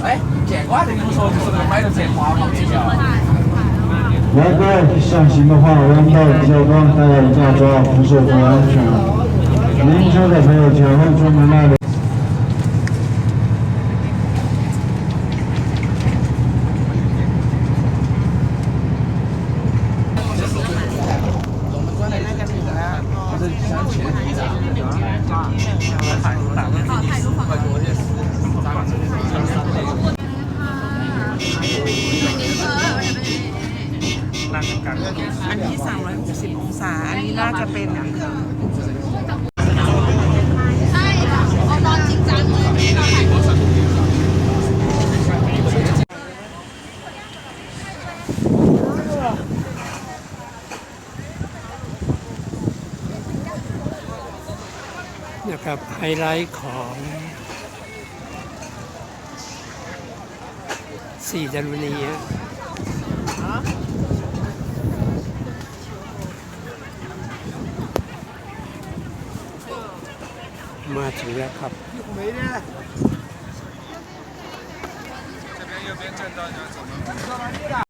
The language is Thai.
哎，见过啊！我说，就是买这花吗？姐姐。弯道，上行的话，弯道比较多，大家一定要好意，行驶要安全。停车的朋友，请问出门那里？我们过来是来，我是想前停的。 อันที่ 360 องศา อันนี้น่าจะเป็น ใช่ค่ะเอานอนจริงจังเลยเราถ่ายรูป นะครับไฮไลท์ของสี่ดารุณีฮะมาถึงแล้วครับ